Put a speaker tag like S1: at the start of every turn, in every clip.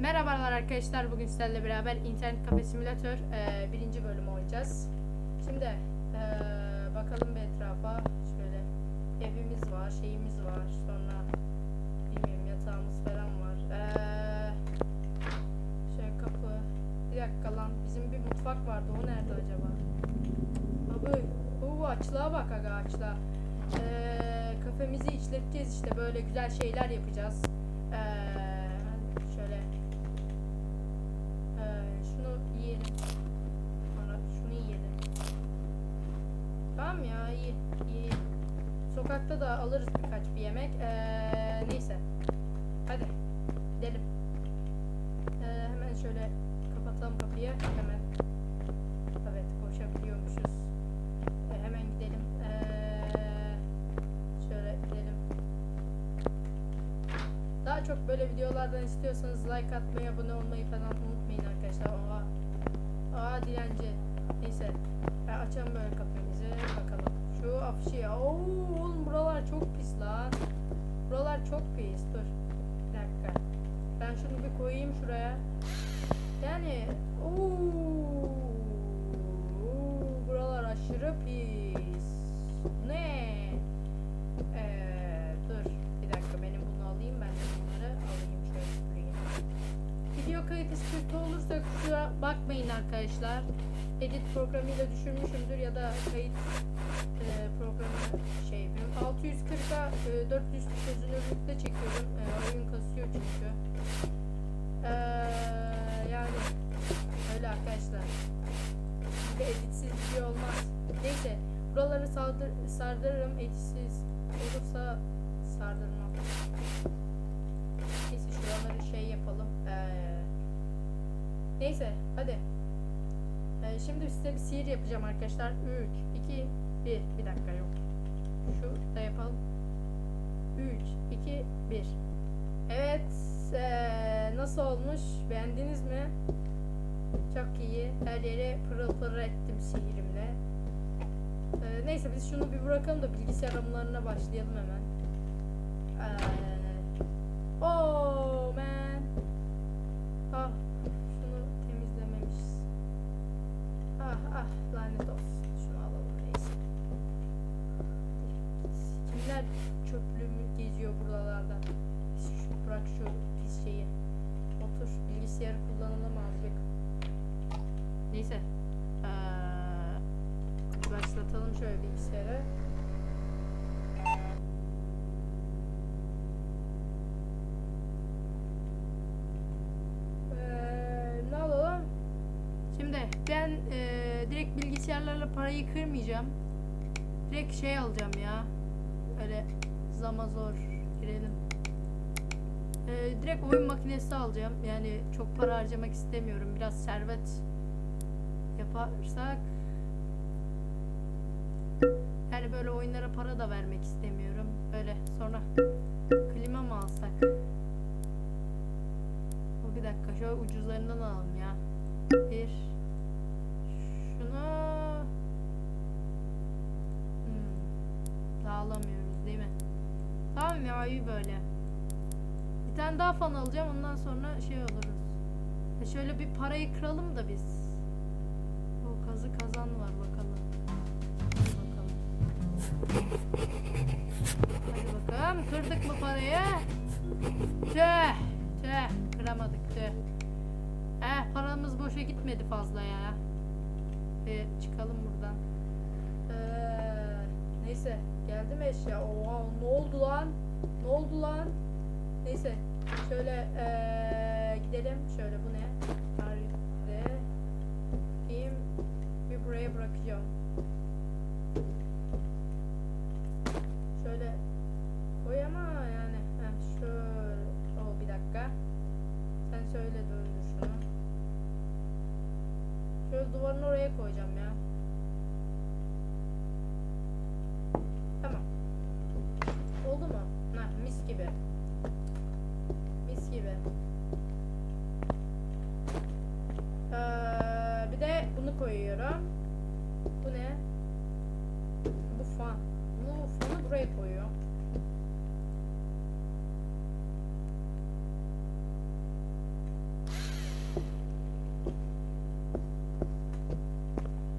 S1: Merhabalar arkadaşlar. Bugün sizlerle beraber internet kafe simülatör e, birinci bölümü oynayacağız. Şimdi e, bakalım bir etrafa. Şöyle evimiz var, şeyimiz var. Sonra bilmiyorum yatağımız falan var. E, şöyle kapı. Bir dakika lan. Bizim bir mutfak vardı. O nerede acaba? Abi, bu açlığa bak aga açlığa. E, kafemizi işleteceğiz işte. Böyle güzel şeyler yapacağız. E, Sokakta da alırız birkaç bir yemek. Ee, neyse. Hadi gidelim. Ee, hemen şöyle kapatalım kapıyı. Hemen. Evet koşabiliyormuşuz. Ee, hemen gidelim. Ee, şöyle gidelim. Daha çok böyle videolardan istiyorsanız like atmayı, abone olmayı falan unutmayın arkadaşlar. Oha. Aa dilenci. Neyse. Ben açalım böyle kafemizi. Bakalım. Şu afişi ya. Oo, oğlum buralar çok pis lan. Buralar çok pis. Dur. Bir dakika. Ben şunu bir koyayım şuraya. Yani ooo. Buralar aşırı pis. Ne? Ee, dur. Bir dakika benim bunu alayım ben de bunları alayım şöyle şuraya. Video kayıt sıkıntı olursa kusura bakmayın arkadaşlar. Edit programıyla düşürmüşümdür ya da kayıt e, programı şey yapıyorum. 640'a e, 400 çözünürlükte çekiyorum. E, oyun kasıyor çünkü. E, yani öyle arkadaşlar. Bir de editsiz video olmaz. Neyse buraları saldır, sardırırım. Editsiz olursa sardırmam. Neyse şuraları şey yapalım. Ee, neyse hadi. Ee, şimdi size bir sihir yapacağım arkadaşlar. 3, 2, 1. Bir dakika yok. Şu da yapalım. 3, 2, 1. Evet. ee, nasıl olmuş? Beğendiniz mi? Çok iyi. Her yere pırıl pırıl ettim sihirimle. Ee, neyse biz şunu bir bırakalım da bilgisayar aramalarına başlayalım hemen. Ee, oh man. Ah şunu temizlememişiz. Ah ah lanet olsun. Kimler çöplüğümü geziyor buralarda? Bırak şu pis şeyi. Otur bilgisayarı kullanalım azıcık. Neyse. Ee, başlatalım şöyle bilgisayarı. Ee, ben ee, direkt bilgisayarlarla parayı kırmayacağım. Direkt şey alacağım ya. Öyle zama zor girelim. Ee, direkt oyun makinesi alacağım. Yani çok para harcamak istemiyorum. Biraz servet yaparsak yani böyle oyunlara para da vermek istemiyorum. Böyle sonra klima mı alsak? O bir dakika şöyle ucuzlarından alalım ya. Bir şunu hmm, daha alamıyoruz değil mi? Tamam ya iyi böyle. Bir tane daha fan alacağım ondan sonra şey oluruz. E şöyle bir parayı kıralım da biz. O kazı kazan var bakalım. Hadi bakalım. Hadi bakalım kırdık mı parayı? Tüh tüh kıramadık tüh. Eh paramız boşa gitmedi fazla ya. Bir çıkalım buradan. Ee, neyse geldi mi eşya? Oha ne oldu lan? Ne oldu lan? Neyse şöyle ee, gidelim. Şöyle bu ne? Tarihte Bakayım. Bir buraya bırakacağım. Şöyle koy ama yani. Heh, şöyle. O bir dakika. Sen söyle döndür şunu. Şöyle duvarın oraya koyacağım ya. gibi. Mis gibi. Ee, bir de bunu koyuyorum. Bu ne? Bu fan. Bunu fanı buraya koyuyorum.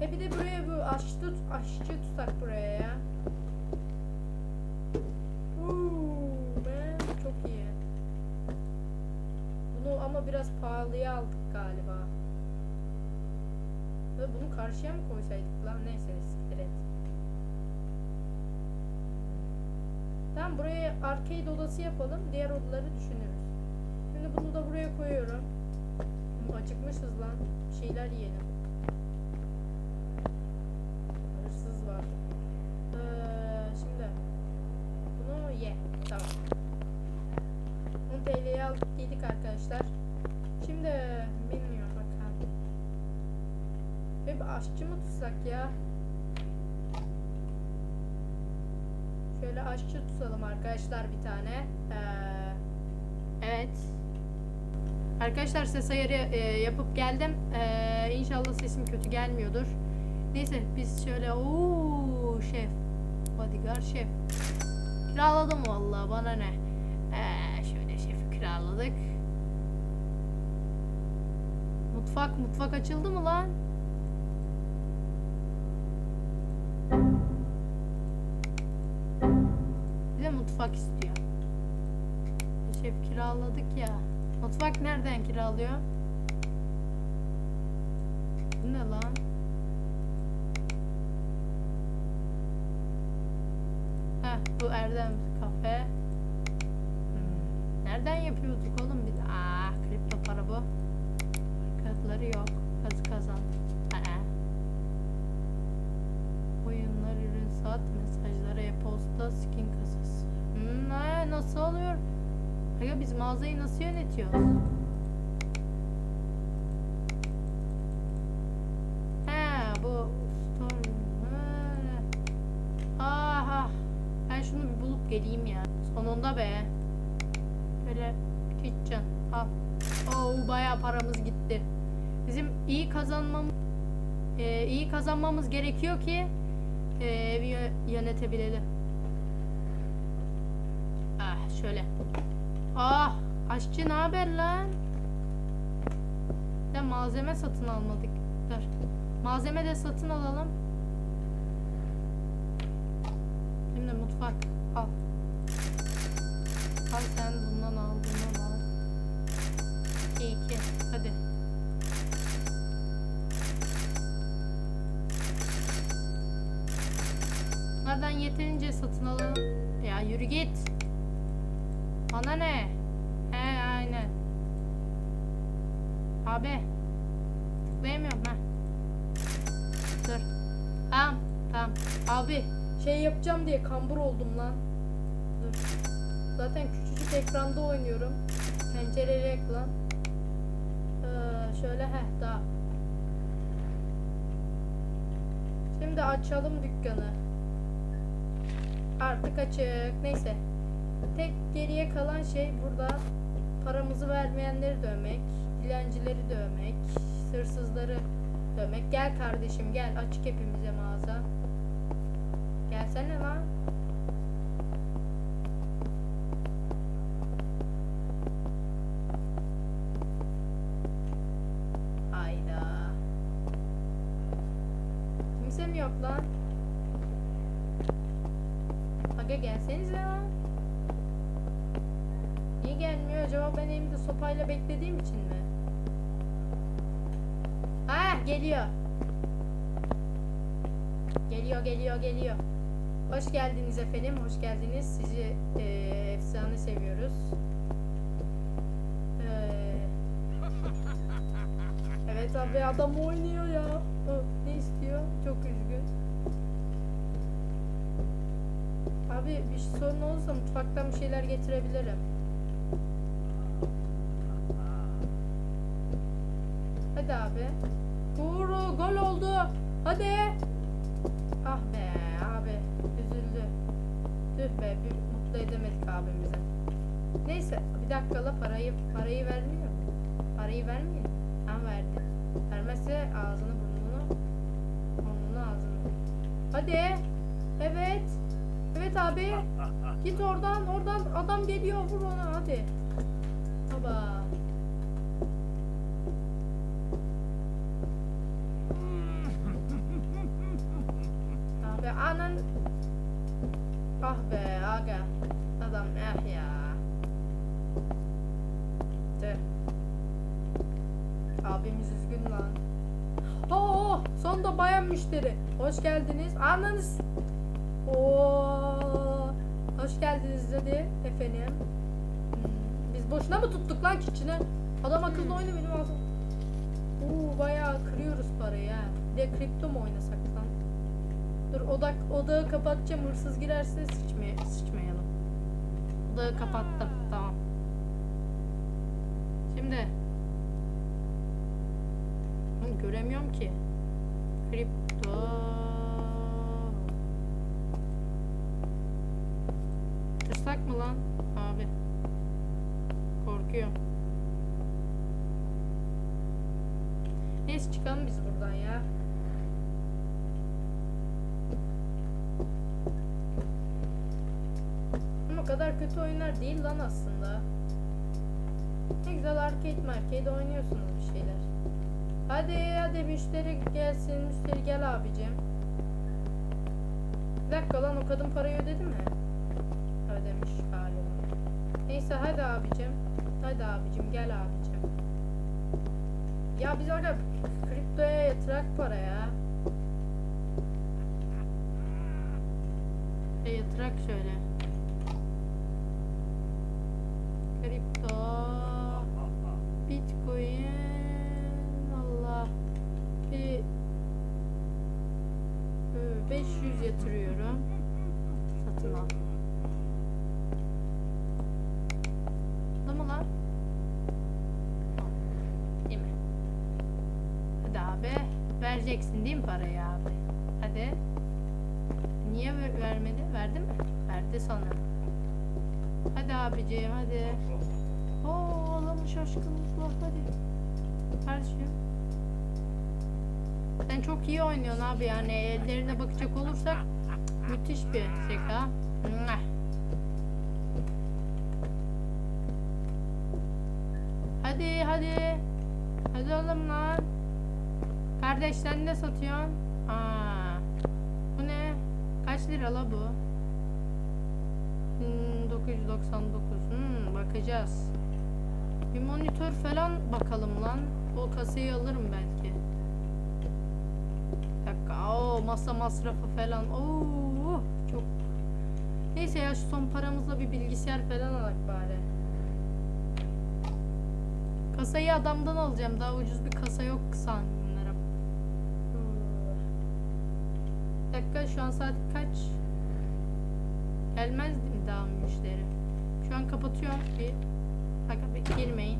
S1: Ve bir de buraya bu aşçı, tut, aşçı tutsak buraya. Biraz pahalıya aldık galiba. Ve bunu karşıya mı koysaydık lan? Neyse siktir et. Tamam buraya arcade odası yapalım. Diğer odaları düşünürüz. Şimdi bunu da buraya koyuyorum. Acıkmışız lan. Bir şeyler yiyelim. Hırsız var. Ee, şimdi bunu ye. Tamam. 10 TL'ye aldık yedik arkadaşlar. Şimdi bilmiyorum bakalım. Bir aşçı mı tutsak ya? Şöyle aşçı tutalım arkadaşlar bir tane. Ee, evet. Arkadaşlar ses ayarı e, yapıp geldim. Ee, inşallah sesim kötü gelmiyordur. Neyse biz şöyle ooo şef. Bodyguard şef. Kiraladım vallahi bana ne. Ee, şöyle şefi kiraladık. Mutfak mutfak açıldı mı lan? Bir de mutfak istiyor. Şef kiraladık ya. Mutfak nereden kiralıyor? Bu ne lan? Heh, bu Erdem kafe. Hmm, Nereden yapıyorduk oğlum biz? Aa, kripto para bu. Kağıtları yok. Kazı kazan. Aa. Oyunlar, ürün, saat, mesajlar, e-posta, skin kasası. Hmm, ha, nasıl oluyor? Aga biz mağazayı nasıl yönetiyoruz? Ha bu store. Ha. Aha. Ben şunu bulup geleyim ya. Sonunda be. Böyle kitchen. Al. Oo bayağı paramız gitti. İyi kazanmamız e, iyi kazanmamız gerekiyor ki e, evi yö- yönetebilelim. Ah şöyle. Ah aşçı ne haber lan? Ya malzeme satın almadık. Dur. Malzeme de satın alalım. Şimdi mutfak al. Al sen bundan al bundan al. 2 2 hadi. Bunlardan yeterince satın alalım. Ya yürü git. Bana ne? He aynen. Abi. Tıklayamıyorum ha. Dur. Tamam tamam. Abi şey yapacağım diye kambur oldum lan. Dur. Zaten küçücük ekranda oynuyorum. Pencereli ekran. Ee, şöyle heh daha. Şimdi açalım dükkanı. Artık açık. Neyse. Tek geriye kalan şey burada paramızı vermeyenleri dövmek, dilencileri dövmek, hırsızları dövmek. Gel kardeşim gel açık hepimize mağaza. Gelsene lan. Hayda. Kimse mi yok lan? Aga gelsenize lan. Niye gelmiyor acaba ben elimde sopayla beklediğim için mi? Ah geliyor. Geliyor geliyor geliyor. Hoş geldiniz efendim hoş geldiniz. Sizi eee, efsane seviyoruz. Eee, evet abi adam oynuyor ya. Hı, ne istiyor? Çok üzgün. Abi bir şey sorun olursa mutfaktan bir şeyler getirebilirim. Hadi abi. Uğur gol oldu. Hadi. Ah be abi. Üzüldü. Tüh be bir mutlu edemedik abimizi. Neyse bir dakika la parayı parayı vermiyor? Parayı vermiyor. Ha verdi. Vermezse ağzını burnunu burnunu ağzını. Hadi. Evet. Evet abi. Git oradan oradan adam geliyor vur ona hadi. Baba. abi anan. Ah be aga. Adam eh ya. De. Abimiz üzgün lan. Oo, sonunda bayan müşteri. Hoş geldiniz. Ananız. Oo hoş geldiniz dedi efendim. Hmm, Biz boşuna mı tuttuk lan keçini? Adam akıllı oyna benim ağzım. Oo, bayağı kırıyoruz parayı ha. Bir de kripto mu oynasak lan? Dur odak odağı kapatacağım. Hırsız girerse sıçmay sıçmayalım. Odağı kapattım. Tamam. Şimdi Hı, göremiyorum ki. Kripto. Tırsak mı lan? Abi. Korkuyorum. Neyse çıkalım biz buradan ya. Ama kadar kötü oyunlar değil lan aslında. Ne güzel arcade marcade oynuyorsunuz bir şeyler. Hadi hadi müşteri gelsin. Müşteri gel abicim. Bir dakika lan o kadın parayı ödedi mi? Ödemiş galiba. Neyse hadi abicim. Hadi abicim gel abicim. Ya biz orada kriptoya yatırak para ya. E, yatırak şöyle. Vereceksin değil mi parayı abi? Hadi. Niye ver- vermedi? Verdi mi? Verdi sanırım. Hadi abiciğim hadi. Oo ağlamış aşkımızla hadi. Kardeşim. Sen çok iyi oynuyorsun abi yani ellerine bakacak olursak müthiş bir. Mwah. Hadi hadi. Hadi oğlum lan. Kardeş ne satıyorsun? Aa. Bu ne? Kaç lira la bu? Hmm, 999. Hmm, bakacağız. Bir monitör falan bakalım lan. O kasayı alırım belki. Bir dakika. Oo, masa masrafı falan. Oo, çok. Neyse ya şu son paramızla bir bilgisayar falan alak bari. Kasayı adamdan alacağım. Daha ucuz bir kasa yok sanırım. Dakika şu an saat kaç? Gelmez değil mi daha müşteri? Şu an kapatıyorum bir. Bir girmeyin.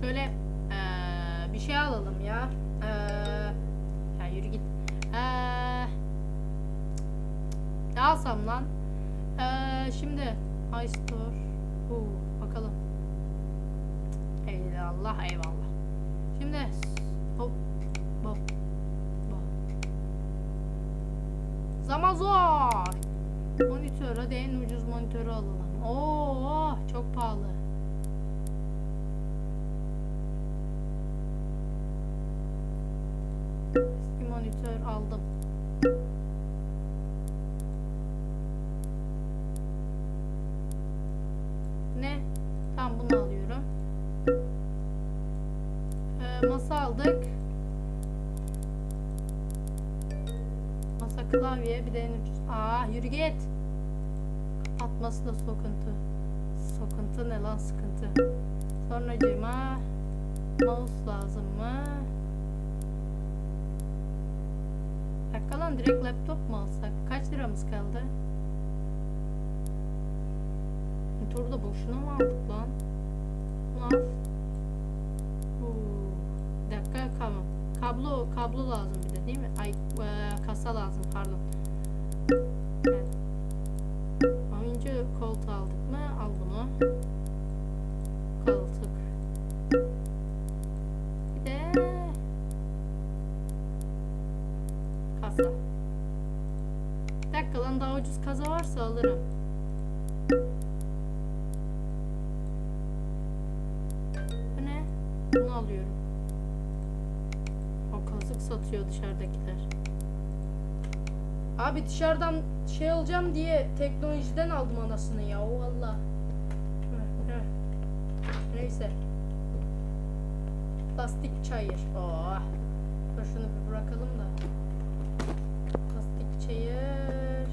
S1: Şöyle eee, bir şey alalım ya. Eee, ya yürü git. Eee, ne alsam lan? Eee, şimdi High Store. Oo, bakalım. Eyvallah eyvallah. Şimdi hop hop hop. Zaman zor. Monitör hadi en ucuz monitörü alalım. Oo çok pahalı. Eski monitör aldım. Ne? Tam bunu masa aldık. Masa klavye bir de en ucuz. Aa yürü git. Kapatması da sokuntu. Sokuntu ne lan sıkıntı. Sonracığıma mouse lazım mı? Dakika lan direkt laptop mu alsak? Kaç liramız kaldı? Motoru da boşuna mı aldık lan? Bunu al. Dakika kablo. Kablo lazım bir de değil mi? Ay eee, kasa lazım pardon. Abi dışarıdan şey alacağım diye teknolojiden aldım anasını ya. O valla. Neyse. Plastik çayır. Oh. Dur şunu bir bırakalım da. Plastik çayır.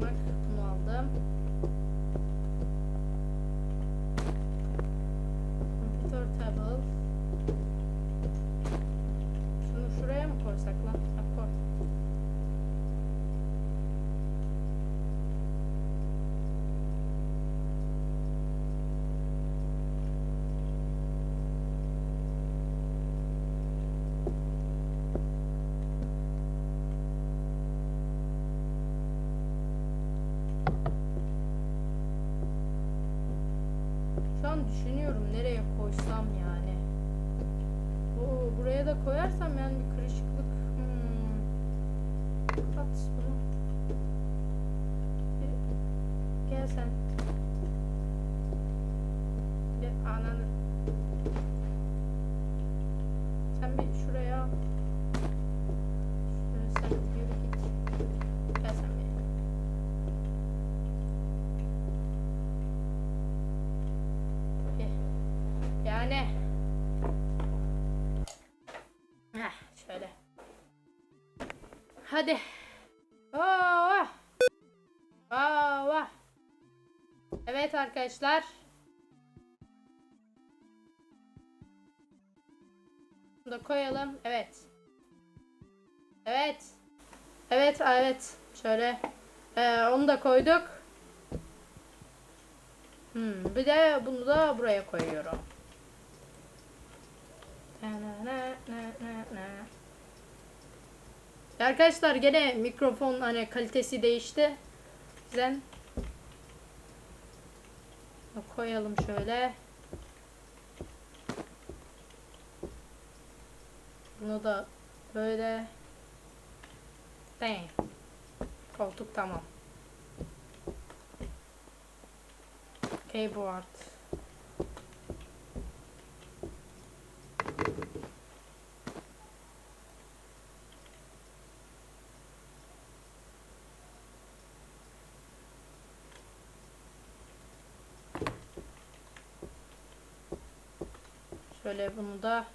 S1: Bak bunu aldım. Computer table. Şunu şuraya mı koysak lan? Ha, koy. Şu an düşünüyorum nereye koysam yani. Bu buraya da koyarsam yani bir kırışıklık. Hmm. At bunu. Gel sen. Hadi. Oo. Oo. Evet arkadaşlar. Bunu da koyalım. Evet. Evet. Evet, evet. Şöyle. Ee, onu da koyduk. Hmm, bir de bunu da buraya koyuyorum. Na na na na na. Arkadaşlar gene mikrofon hani kalitesi değişti. Güzel. Koyalım şöyle. Bunu da böyle. Damn. Koltuk tamam. Keyboard. Şöyle bunu da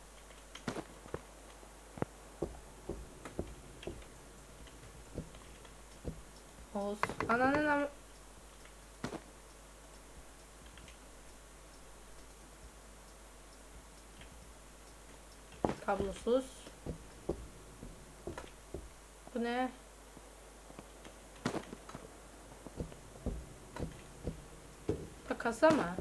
S1: Oğuz. Ananın am Kablosuz. Bu ne? Bu kasa mı?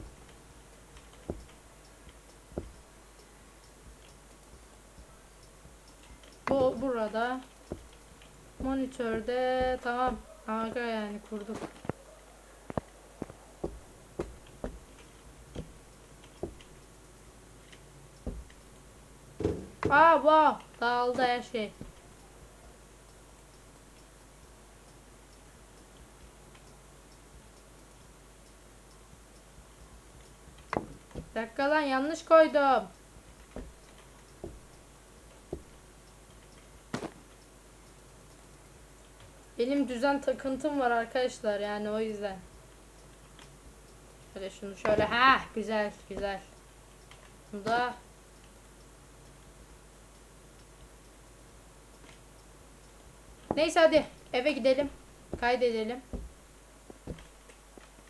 S1: Bu burada. Monitörde tamam. Aga yani kurduk. Aa wow. Dağıldı her şey. Bir dakika lan yanlış koydum. Düzen takıntım var arkadaşlar yani o yüzden. Şöyle şunu şöyle ha güzel güzel. Bunu da Neyse hadi eve gidelim. Kaydedelim.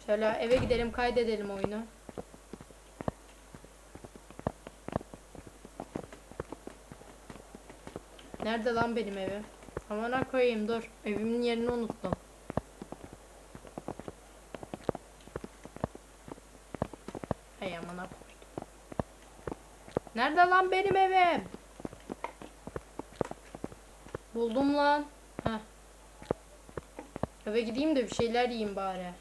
S1: Şöyle eve gidelim kaydedelim oyunu. Nerede lan benim evim? Amına koyayım dur. Evimin yerini unuttum. Hey amına koydum. Nerede lan benim evim? Buldum lan. Heh. Eve gideyim de bir şeyler yiyeyim bari.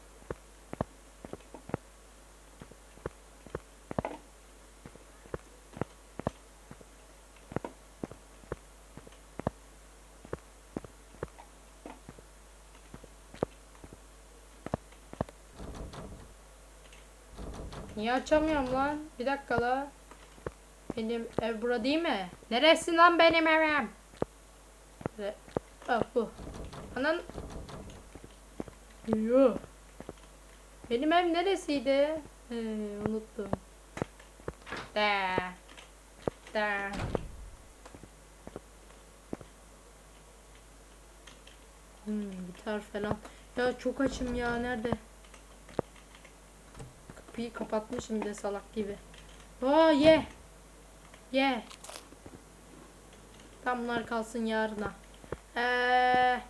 S1: Niye açamıyorum lan? Bir dakika la. Benim ev bura değil mi? Neresi lan benim evim? Ve, ah bu. Anan. Yo. Benim ev neresiydi? Ee, unuttum. De. De. Hmm, gitar falan. Ya çok açım ya nerede? Kapıyı kapatmışım de salak gibi. Aa ye. Ye. Tam bunlar kalsın yarına. Ee,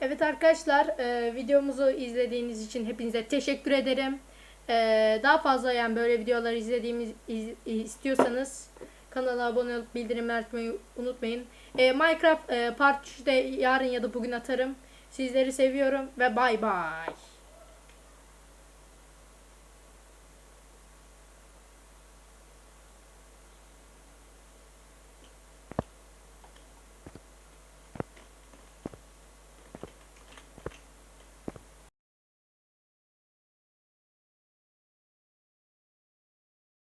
S1: evet arkadaşlar e, videomuzu izlediğiniz için hepinize teşekkür ederim. Ee, daha fazla yani böyle videolar izlediğimiz iz- istiyorsanız kanala abone olup bildirimler açmayı unutmayın. Ee, Minecraft e, Part 3'de yarın ya da bugün atarım. Sizleri seviyorum ve bay bay.